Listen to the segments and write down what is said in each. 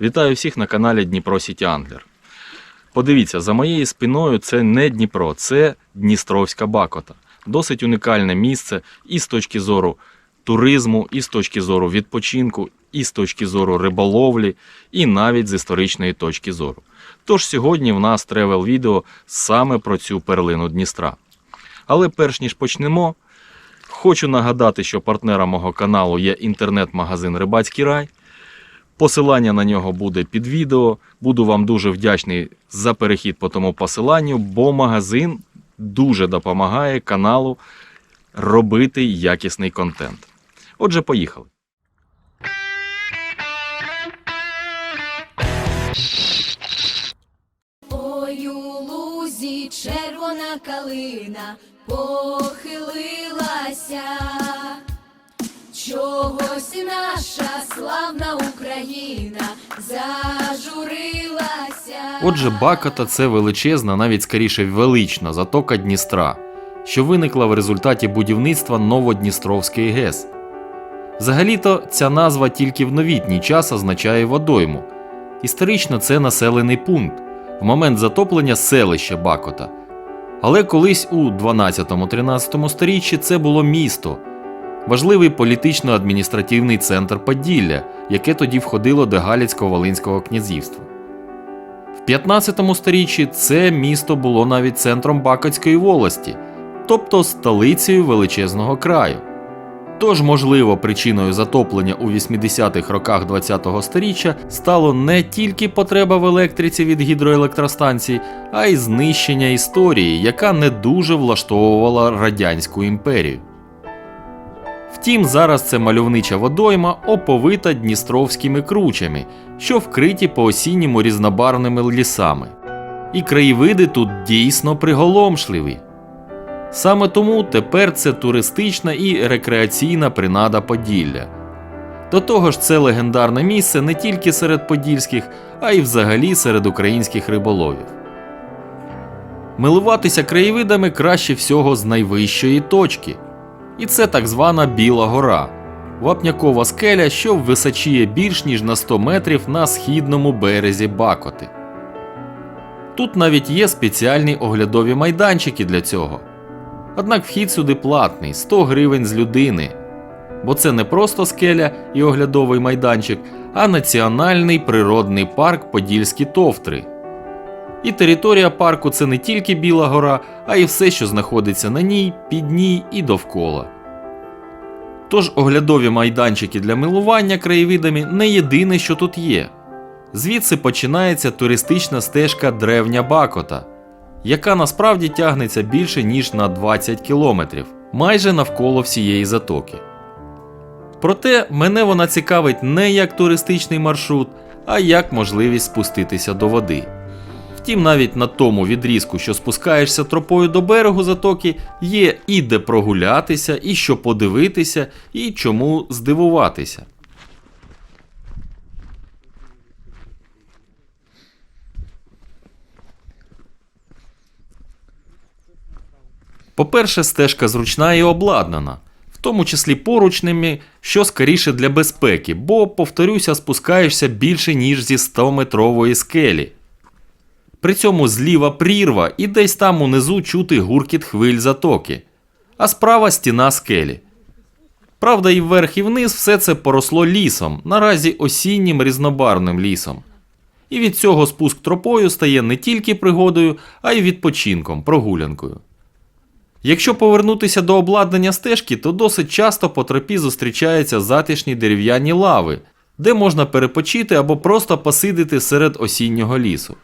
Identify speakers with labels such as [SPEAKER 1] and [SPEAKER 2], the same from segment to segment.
[SPEAKER 1] Вітаю всіх на каналі Дніпро Сіті Англер. Подивіться, за моєю спиною це не Дніпро, це Дністровська Бакота. Досить унікальне місце і з точки зору туризму, і з точки зору відпочинку, і з точки зору риболовлі, і навіть з історичної точки зору. Тож сьогодні в нас тревел відео саме про цю перлину Дністра. Але перш ніж почнемо, хочу нагадати, що партнером мого каналу є інтернет-магазин Рибацький рай. Посилання на нього буде під відео. Буду вам дуже вдячний за перехід по тому посиланню, бо магазин дуже допомагає каналу робити якісний контент. Отже, поїхали.
[SPEAKER 2] Ой, у лузі червона калина похилилася, чогось наша славна Україна зажурилася.
[SPEAKER 1] Отже, Бакота це величезна, навіть скоріше велична затока Дністра, що виникла в результаті будівництва Новодністровської ГЕС. Взагалі-то ця назва тільки в новітній час означає водойму. Історично це населений пункт, в момент затоплення селище Бакота. Але колись у 12-13 сторіччі це було місто, важливий політично-адміністративний центр Поділля, яке тоді входило до Галицько-Волинського князівства. В 15 сторіччі це місто було навіть центром Бакотської волості, тобто столицею величезного краю. Тож, можливо, причиною затоплення у 80-х роках ХХ століття стало не тільки потреба в електриці від гідроелектростанцій, а й знищення історії, яка не дуже влаштовувала Радянську імперію. Втім, зараз це мальовнича водойма оповита дністровськими кручами, що вкриті по осінньому різнобарвними лісами. І краєвиди тут дійсно приголомшливі. Саме тому тепер це туристична і рекреаційна принада Поділля. До того ж, це легендарне місце не тільки серед подільських, а й взагалі серед українських риболовів. Милуватися краєвидами краще всього з найвищої точки. І це так звана Біла гора, вапнякова скеля, що височіє більш ніж на 100 метрів на східному березі Бакоти. Тут навіть є спеціальні оглядові майданчики для цього. Однак вхід сюди платний 100 гривень з людини. Бо це не просто скеля і оглядовий майданчик, а національний природний парк Подільські товтри. І територія парку це не тільки Біла гора, а й все, що знаходиться на ній, під ній і довкола. Тож оглядові майданчики для милування краєвидами не єдине, що тут є. Звідси починається туристична стежка Древня Бакота, яка насправді тягнеться більше ніж на 20 кілометрів, майже навколо всієї затоки. Проте мене вона цікавить не як туристичний маршрут, а як можливість спуститися до води. Втім, навіть на тому відрізку, що спускаєшся тропою до берегу затоки, є і де прогулятися, і що подивитися, і чому здивуватися. По-перше, стежка зручна і обладнана, в тому числі поручними, що скоріше для безпеки, бо, повторюся, спускаєшся більше, ніж зі 100-метрової скелі. При цьому зліва прірва і десь там унизу чути гуркіт хвиль затоки, а справа стіна скелі. Правда, і вверх, і вниз все це поросло лісом, наразі осіннім різнобарвним лісом. І від цього спуск тропою стає не тільки пригодою, а й відпочинком, прогулянкою. Якщо повернутися до обладнання стежки, то досить часто по тропі зустрічаються затишні дерев'яні лави, де можна перепочити або просто посидити серед осіннього лісу.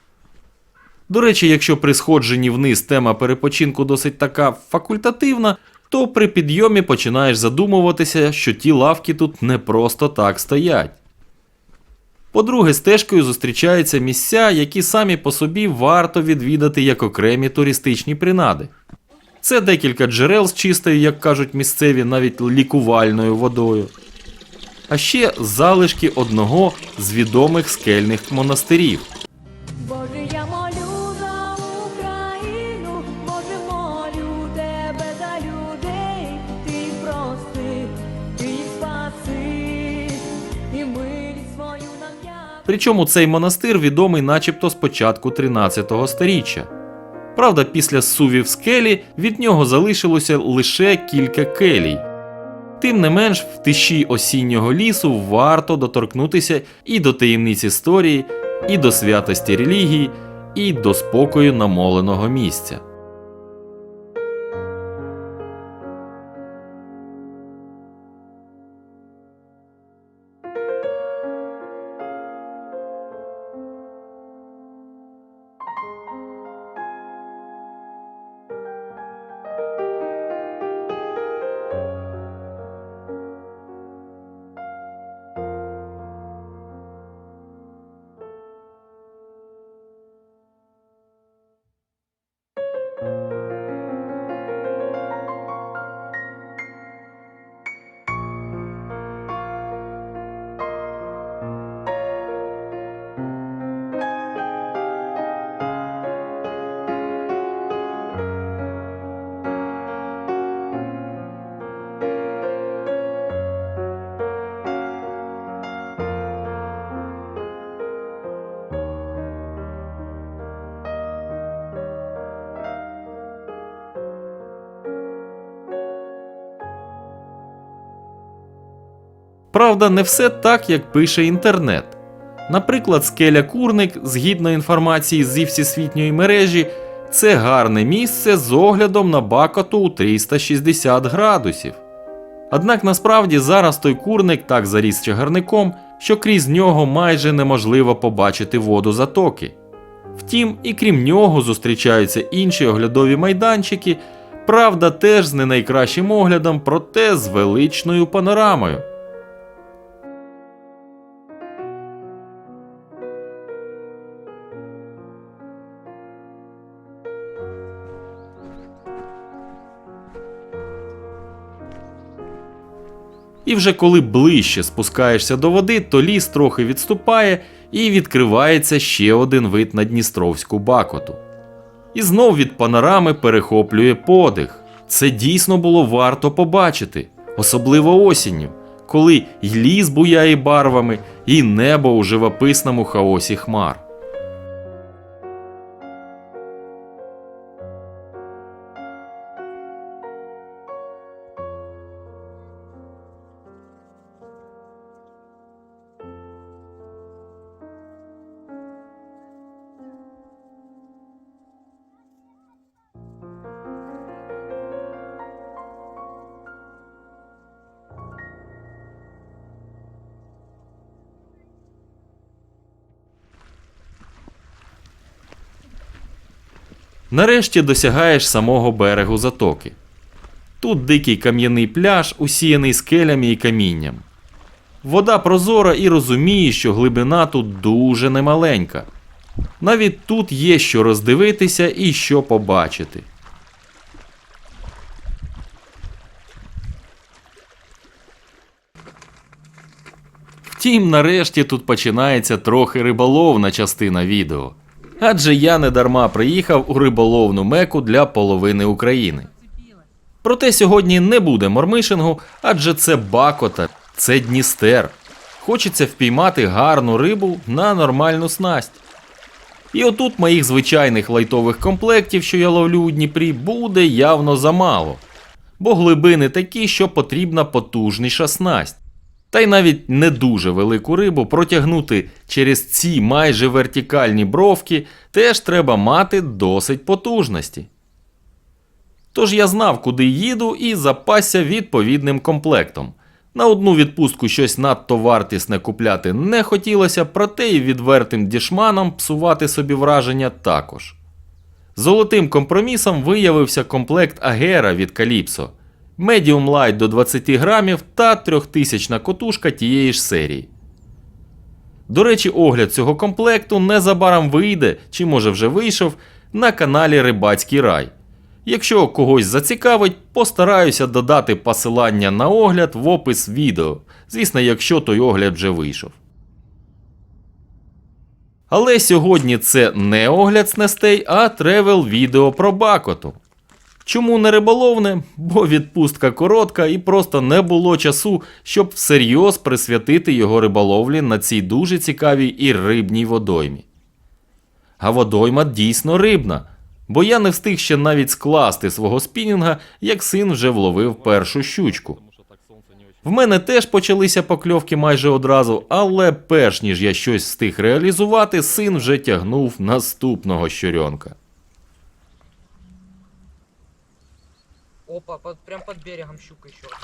[SPEAKER 1] До речі, якщо при сходженні вниз тема перепочинку досить така факультативна, то при підйомі починаєш задумуватися, що ті лавки тут не просто так стоять. По-друге, стежкою зустрічаються місця, які самі по собі варто відвідати як окремі туристичні принади. Це декілька джерел з чистою, як кажуть місцеві, навіть лікувальною водою. А ще залишки одного з відомих скельних монастирів.
[SPEAKER 2] Боже, я
[SPEAKER 1] Причому цей монастир відомий начебто з початку 13 століття. Правда, після сувів скелі від нього залишилося лише кілька келій. Тим не менш, в тиші осіннього лісу варто доторкнутися і до таємниць історії, і до святості релігії, і до спокою намоленого місця. Правда, не все так, як пише інтернет. Наприклад, скеля Курник, згідно інформації зі всесвітньої мережі, це гарне місце з оглядом на Бакоту у 360 градусів. Однак насправді зараз той курник так заріс чагарником, що крізь нього майже неможливо побачити воду затоки. Втім, і крім нього зустрічаються інші оглядові майданчики, правда, теж з не найкращим оглядом, проте з величною панорамою. І вже коли ближче спускаєшся до води, то ліс трохи відступає і відкривається ще один вид на Дністровську бакоту. І знов від панорами перехоплює подих. Це дійсно було варто побачити, особливо осінню, коли й ліс буяє барвами, і небо у живописному хаосі хмар. Нарешті досягаєш самого берегу затоки. Тут дикий кам'яний пляж, усіяний скелями і камінням. Вода прозора і розуміє, що глибина тут дуже немаленька. Навіть тут є що роздивитися і що побачити. Втім, нарешті тут починається трохи риболовна частина відео. Адже я недарма приїхав у риболовну меку для половини України. Проте сьогодні не буде мормишингу, адже це бакота, це Дністер. Хочеться впіймати гарну рибу на нормальну снасть. І отут моїх звичайних лайтових комплектів, що я ловлю у Дніпрі, буде явно замало. Бо глибини такі, що потрібна потужніша снасть. Та й навіть не дуже велику рибу протягнути через ці майже вертикальні бровки теж треба мати досить потужності. Тож я знав, куди їду, і запасся відповідним комплектом. На одну відпустку щось надто вартісне купляти не хотілося, проте і відвертим дішманом псувати собі враження також. Золотим компромісом виявився комплект Агера від Calypso, Medium Light до 20 грамів та 3000 котушка тієї ж серії. До речі, огляд цього комплекту незабаром вийде, чи може вже вийшов, на каналі Рибацький Рай. Якщо когось зацікавить, постараюся додати посилання на огляд в опис відео, звісно, якщо той огляд вже вийшов. Але сьогодні це не огляд снастей, а тревел відео про бакоту. Чому не риболовне? Бо відпустка коротка і просто не було часу, щоб всерйоз присвятити його риболовлі на цій дуже цікавій і рибній водоймі. А водойма дійсно рибна, бо я не встиг ще навіть скласти свого спінінга, як син вже вловив першу щучку. В мене теж почалися покльовки майже одразу, але перш ніж я щось встиг реалізувати, син вже тягнув наступного щуренка.
[SPEAKER 3] Опа, под, прям под берегом щука еще одна.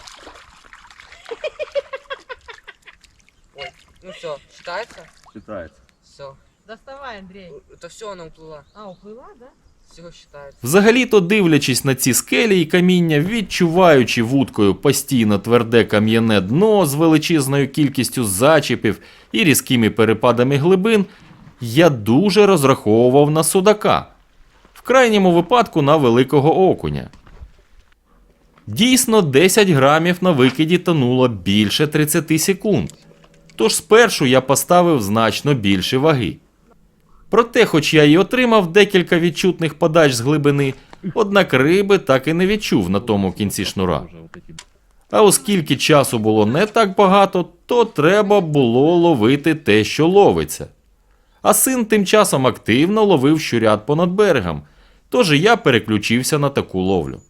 [SPEAKER 3] Ой, ну все, считается?
[SPEAKER 4] Считается.
[SPEAKER 3] Все.
[SPEAKER 5] Доставай, Андрей.
[SPEAKER 3] Это все, она уплыла.
[SPEAKER 5] А, уплыла, да?
[SPEAKER 3] Все считается.
[SPEAKER 1] Взагалі-то дивлячись на ці скелі і каміння, відчуваючи вудкою постійно тверде кам'яне дно з величезною кількістю зачіпів і різкими перепадами глибин, я дуже розраховував на судака, в крайньому випадку на великого окуня. Дійсно, 10 грамів на викиді тонуло більше 30 секунд. Тож спершу я поставив значно більше ваги. Проте, хоч я й отримав декілька відчутних подач з глибини, однак риби так і не відчув на тому кінці шнура. А оскільки часу було не так багато, то треба було ловити те, що ловиться. А син тим часом активно ловив щурят понад берегом, тож я переключився на таку ловлю.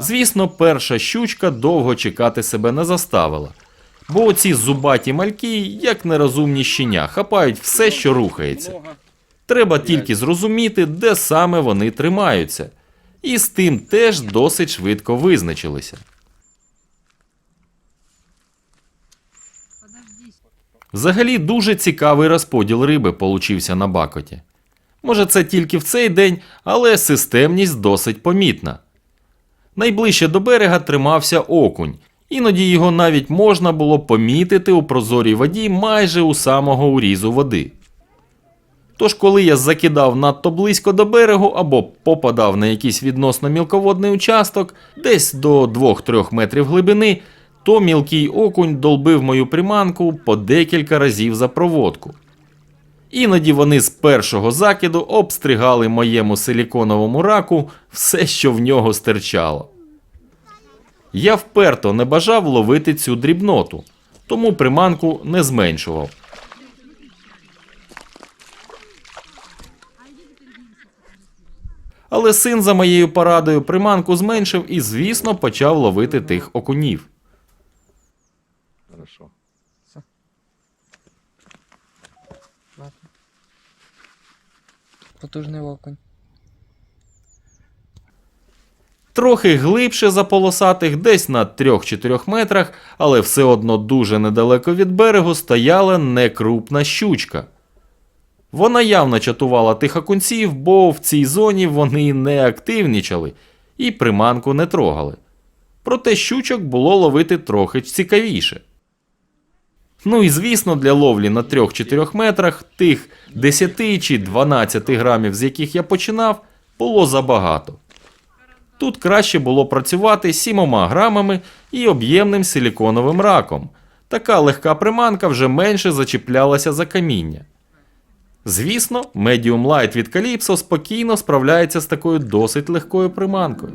[SPEAKER 1] Звісно, перша щучка довго чекати себе не заставила. Бо оці зубаті мальки, як нерозумні щеня, хапають все, що рухається. Треба тільки зрозуміти, де саме вони тримаються. І з тим теж досить швидко визначилися. Взагалі дуже цікавий розподіл риби получився на бакоті. Може, це тільки в цей день, але системність досить помітна. Найближче до берега тримався окунь, іноді його навіть можна було помітити у прозорій воді майже у самого урізу води. Тож, коли я закидав надто близько до берегу або попадав на якийсь відносно мілководний участок, десь до 2-3 метрів глибини, то мілкий окунь долбив мою приманку по декілька разів за проводку. Іноді вони з першого закиду обстригали моєму силіконовому раку все, що в нього стирчало. Я вперто не бажав ловити цю дрібноту, тому приманку не зменшував. Але син за моєю порадою приманку зменшив і, звісно, почав ловити тих окунів.
[SPEAKER 4] Хорошо.
[SPEAKER 3] Ладно. Окунь.
[SPEAKER 1] Трохи глибше за полосатих, десь на 3-4 метрах, але все одно дуже недалеко від берегу стояла некрупна щучка. Вона явно чатувала тих окунців, бо в цій зоні вони не активнічали і приманку не трогали. Проте щучок було ловити трохи цікавіше. Ну і звісно, для ловлі на 3-4 метрах тих 10 чи 12 грамів, з яких я починав, було забагато. Тут краще було працювати 7 грамами і об'ємним силіконовим раком. Така легка приманка вже менше зачіплялася за каміння. Звісно, Medium Light від Calypso спокійно справляється з такою досить легкою приманкою.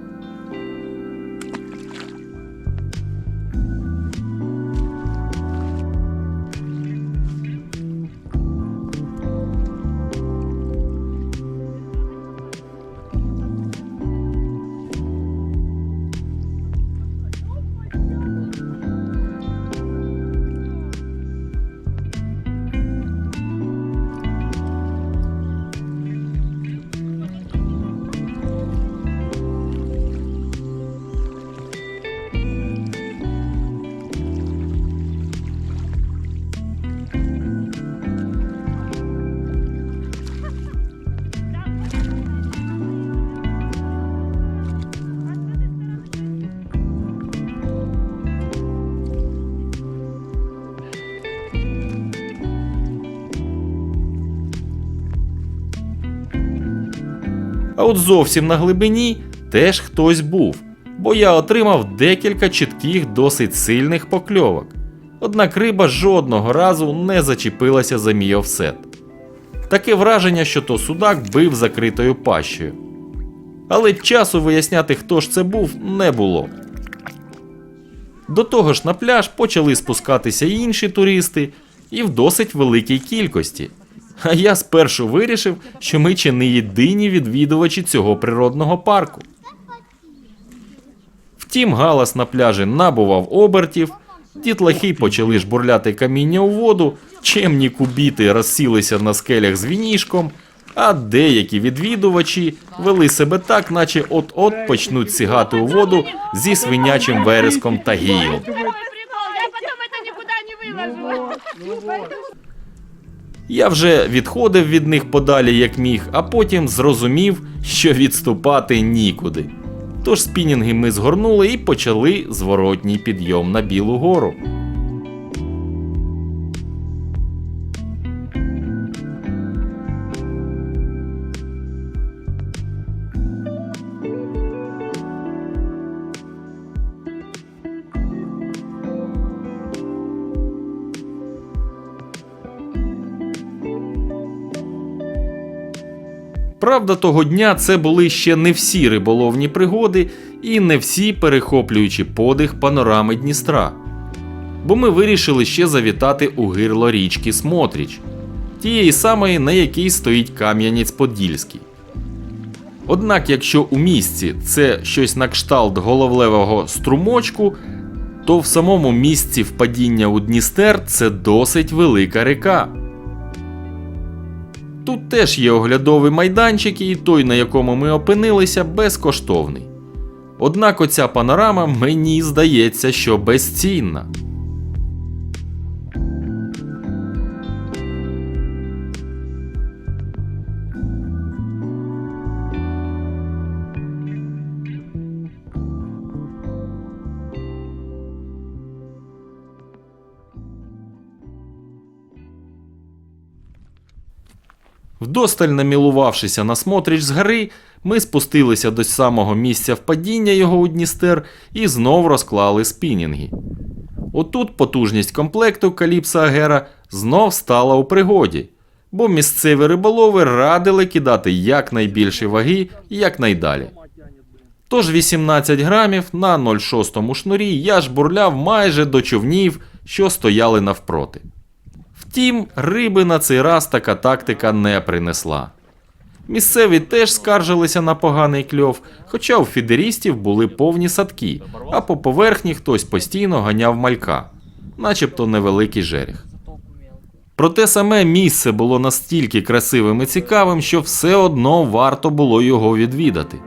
[SPEAKER 1] От зовсім на глибині теж хтось був, бо я отримав декілька чітких досить сильних покльовок. Однак риба жодного разу не зачепилася за мій офсет. Таке враження, що то судак бив закритою пащею. Але часу виясняти, хто ж це був, не було. До того ж на пляж почали спускатися інші туристи, і в досить великій кількості. А я спершу вирішив, що ми чи не єдині відвідувачі цього природного парку. Втім, галас на пляжі набував обертів, дітлахи почали жбурляти каміння у воду, чемні кубіти розсілися на скелях з вінішком, а деякі відвідувачі вели себе так, наче от-от почнуть сігати у воду зі свинячим вереском та гієм.
[SPEAKER 4] Я потом это никуда не выложу.
[SPEAKER 1] Я вже відходив від них подалі як міг, а потім зрозумів, що відступати нікуди. Тож спінінги ми згорнули і почали зворотній підйом на Білу гору. Правда, того дня це були ще не всі риболовні пригоди і не всі перехоплюючи подих панорами Дністра. Бо ми вирішили ще завітати у гирло річки Смотріч, тієї самої, на якій стоїть Кам'янець Подільський. Однак, якщо у місці це щось на кшталт головлевого струмочку, то в самому місці впадіння у Дністер це досить велика река. Тут теж є оглядовий майданчик, і той, на якому ми опинилися, безкоштовний. Однак оця панорама мені здається, що безцінна. Вдосталь намілувавшися на смотріч з гори, ми спустилися до самого місця впадіння його у Дністер і знов розклали спінінги. Отут потужність комплекту Каліпса Агера знов стала у пригоді, бо місцеві риболови радили кидати якнайбільші ваги якнайдалі. Тож 18 грамів на 0,6 шнурі я жбурляв майже до човнів, що стояли навпроти. Втім, риби на цей раз така тактика не принесла. Місцеві теж скаржилися на поганий кльов, хоча у фідерістів були повні садки, а по поверхні хтось постійно ганяв малька, начебто невеликий жерех. Проте саме місце було настільки красивим і цікавим, що все одно варто було його відвідати.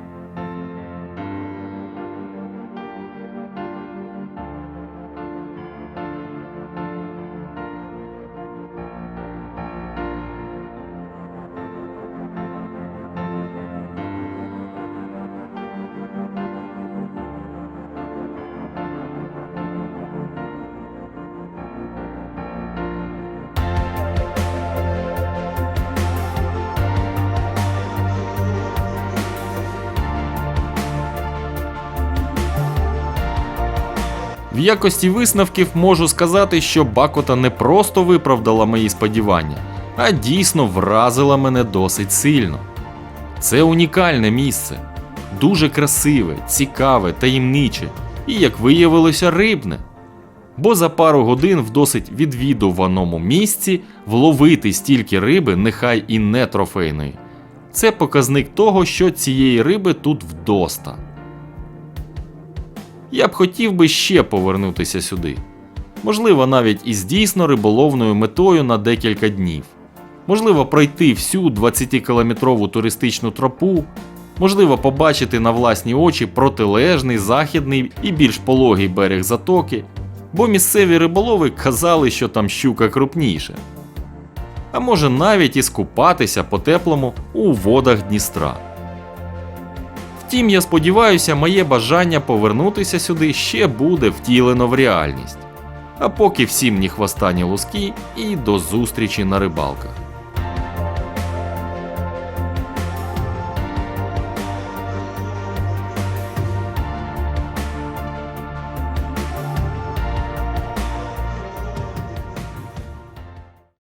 [SPEAKER 1] Якості висновків можу сказати, що Бакота не просто виправдала мої сподівання, а дійсно вразила мене досить сильно. Це унікальне місце, дуже красиве, цікаве, таємниче і, як виявилося, рибне. Бо за пару годин в досить відвідуваному місці вловити стільки риби, нехай і не трофейної. Це показник того, що цієї риби тут вдоста. Я б хотів би ще повернутися сюди. Можливо, навіть із дійсно риболовною метою на декілька днів. Можливо, пройти всю 20-кілометрову туристичну тропу, можливо, побачити на власні очі протилежний західний і більш пологий берег затоки, бо місцеві риболови казали, що там щука крупніша. А може навіть і скупатися по-теплому у водах Дністра. Втім, я сподіваюся, моє бажання повернутися сюди ще буде втілено в реальність. А поки всім ні хвоста, ні луски і до зустрічі на рибалках.